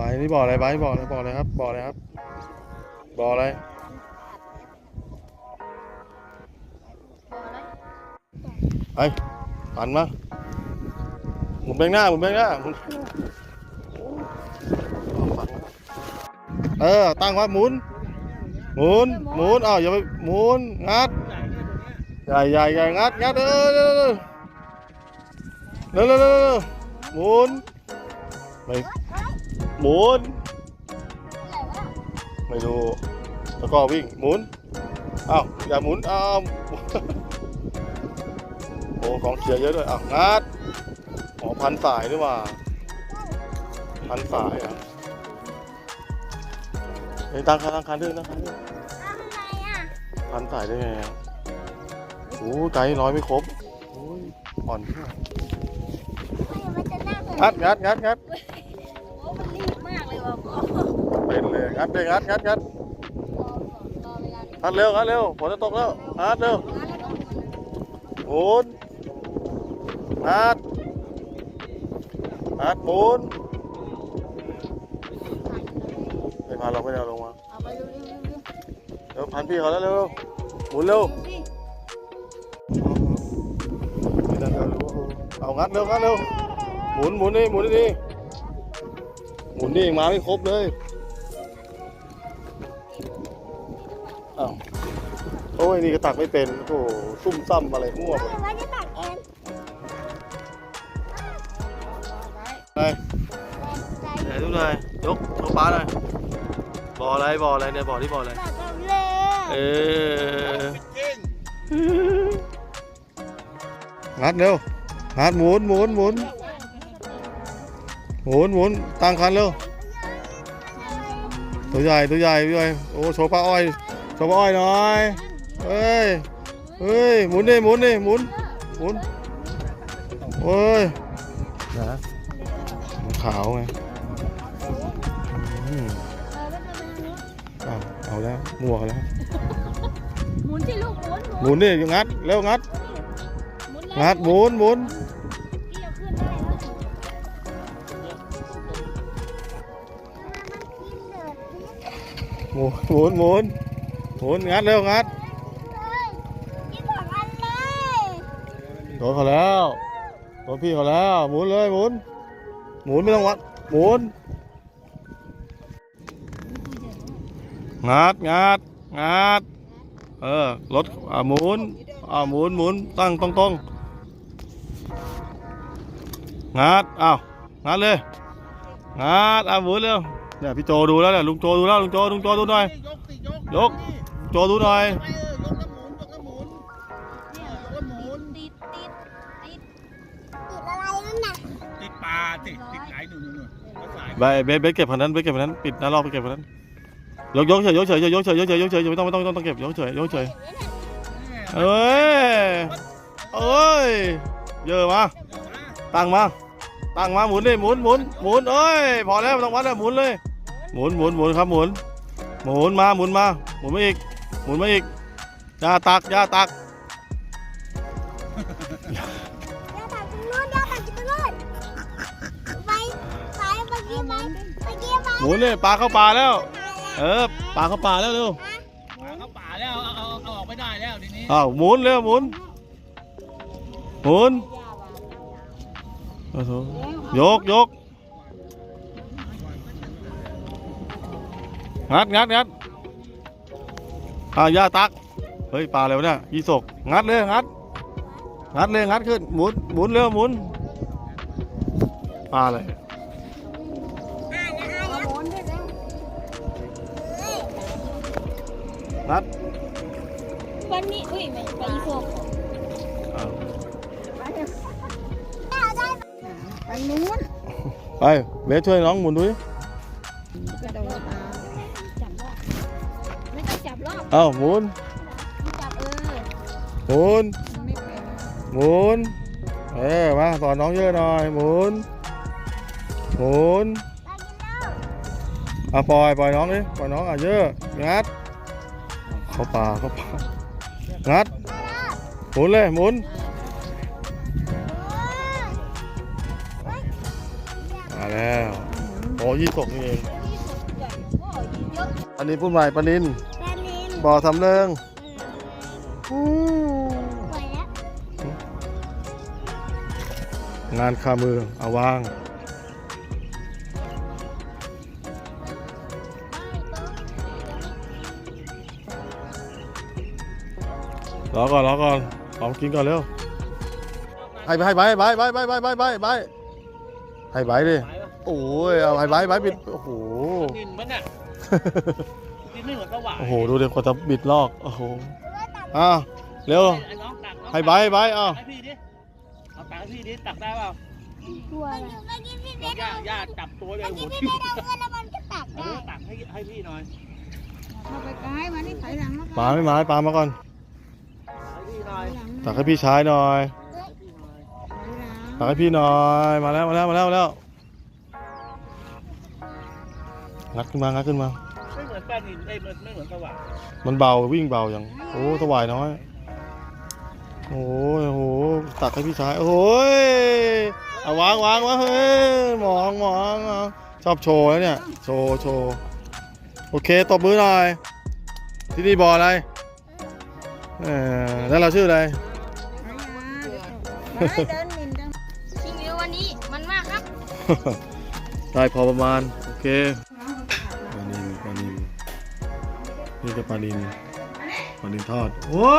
ใบนี่บ่ออะไรใบบ่ออะไรบ่ออะไรครับบ่ออะไรครับบ่ออะไรไปหันมาหมุนไปข้างหน้าหมุนไปข้างหน้าหมุนเออตั้งไว้หมุนหมุนหมุนอ้าวอย่าไปหมุนงัดใหญ่ใหญ่ใหญ่งัดงัดเออเร็วเร็วเร็วหมุนไม่ หมุน ไม่ดูแล้วก็วิ่งหมุนอ้าวอย่าหมุนอ้าวโอ้ของเขียเยอะด้วยอะงัดอ๋อพันสายด้วยว่า พันสายอะเฮ้ยตั้งคันตั้งคันด้วยตั้งคันด้วยพันสายได้ไงอะโอ้ไกด์น้อยไม่ครบโอ้ยอ่อนงัดงัดงัดงัด เป็นเลยงัดเลยงัดงัดงัดงัดเร็วงัดเร็วฝนจะตกแล้วงัดเร็วหมุนงัดงัดหมุนไม่พาเราไม่ได้เอาลงมาเร็วพันพี่เขาแล้วเร็วหมุนเร็วด้เอารู้เอางัดเร็วงัดเร็วหมุนหมุนนี่หมุนนี่ หมุนนี่มาไม่ครบเลยอ้าวโอ้ยนี่ก็ตักไม่เป็นโอ้โหซุ่มซ่ำอะไรมั่วไปไปไหนดูหน่อยยกโชว์ปลาหน่อยบ่ออะไรบ่ออะไรเนี่ยบ่อที่บ่ออะไรเอองัดเร็วงัดหมุนหมุนหมุน หมุนหมุนตั้งคันเร็วตัวใหญ่ตัวใหญ่ตัวใหญ่โอ้โชว์ปลาอ้อยโชว์ปลาอ้อยหน่อยเฮ้ยเฮ้ยหมุนดิหมุนดิหมุนหมุนโอ้ยนะขาวไงอืมเอาเอาแล้วมั่วกันแล้วหมุนสิลูกหมุนหมุนดิงัดเร็วงัดหมุนงัดหมุนหมุน มุนหมุนหมุนหมุนงัดเร็วงัดโดนเขาแล้วโดนพี่เขาแล้วหมุนเลยหมุนหมุนไม่ต้องวัดหมุนงัดงัดงัดเออรถอ่าหมุนอ่าหมุนหมุนตั้งตรงตรงงัดอ้าวงัดเลยงัดอ่าหมุนเร็ว เนี่ยพี่โจดูแล้วเนี่ยลุงโจดูแล้วลุงโจลุงโจดูหน่อย ยกสิยกยก โจดูหน่อย ไปเออยกแล้วหมุนยกแล้วหมุนเนี่ยยกแล้วหมุนติดติดติดติดปลาติดติดไหนหนูหนูหนูก็สายใบเบสเบสเก็บพันนั้นเบสเก็บพันนั้นปิดหน้ารอบไปเก็บพันนั้นยกยกเฉยยกเฉยยกเฉยยกเฉยยกเฉยไม่ต้องไม่ต้องไม่ต้องต้องเก็บยกเฉยยกเฉยเอ้ยเอ้ยเยอะมาตั้งมาตั้งมาหมุนดิหมุนหมุนหมุนเอ้ยพอแล้วไม่ต้องวัดแล้วหมุนเลย หมุนหมุนหมุนครับหมุน หมุนมาหมุนมา หมุนมาอีก หมุนมาอีกอยาตักอยาตักหมุนเลยปลาเข้าปลาแล้ว เออปลาเข้าปลาแล้วเร็วปลาเข้าป่าแล้วเอาเอาเอาออกไม่ได้แล้วทีนี้อ้าวหมุนเร็วหมุนหมุนโอ้โหยกยก งัดงัดงัดอ่าย่าตัก เฮ้ยปลาอะไรวะเนี่ยยี่สกงัดเลยงัด งัดเลยงัดขึ้นหมุนหมุนเร็วหมุนปลาอะไรงัดวันนี้อุ้ยไม่ไปอีโซกอ้าวไปนู้นไปเบสช่วยน้องหมุนดูดิ เอ้าหมุนจับเออหมุนไม่เป็นหมุนเออมาสอนน้องเยอะหน่อยหมุนหมุนอะปล่อยปล่อยน้องดิปล่อยน้องอะเยอะงัดเข้าป่าเข้าป่างัดหมุนเลยหมุนมาแล้วโอ้ยี่สกนี่เองอันนี้พูดใหม่ปานิน บ่อสำเริงปล่อยแล้วงานคามือเอาวาง รอก่อนรอก่อนลองกินก่อนเร็วให้ให้ใบใบใบใบใบใบใบใบให้ใบดิโอ้ยเอาให้ใบใบบิดโอ้โหกินมันเนี่ยกิน ไม่เหมือนสว่างโอ้โห ดูเด็กกว่าจะบิดลอก โอ้โห อ้าว เร็ว ไอ้น้องตักน้องให้ใบใบอ้าว ให้พี่ดิเอาตักให้พี่ดิตักได้เปล่าตัวอะไรเมื่อกี้พี่เบสย่าย่าจับตัวเลยเมื่อหักี้วพี่ทิ่เบสเอาเงินแล้วมันก็ตักเอได้อตักให้ให้พี่หน่อยเข้าไปใกล้มานี่ถอยหลังมาปลาไม่มาให้ปลามาก่อน ให้พี่หน่อยตักให้พี่ชายหน่อย ให้พี่หน่อยตักให้พี่หน่อย มาแล้ว มาแล้ว มาแล้ว มาแล้ว งัดขึ้นมา งัดขึ้นมา ไม่เหมือนแป้นหินเอ้ยมันไม่เหมือนสว่างมันเบาวิ่งเบาอย่างโอ้สวายน้อย โอ้ยโอ้โหตักให้พี่ชายโอ้ยเอาวางวางวางเฮ้ยมองมองเอาชอบโชว์แล้วเนี่ย โชว์โชว์โอเคตบมือหน่อยที่นี่บออะไรเออแล้วเราชื่ออะไร เดินมินจัง ชิมิววันนี้มันมากครับ ได้พอประมาณ โอเค นี่ก็ปลาดินปลาดินทอด โอ้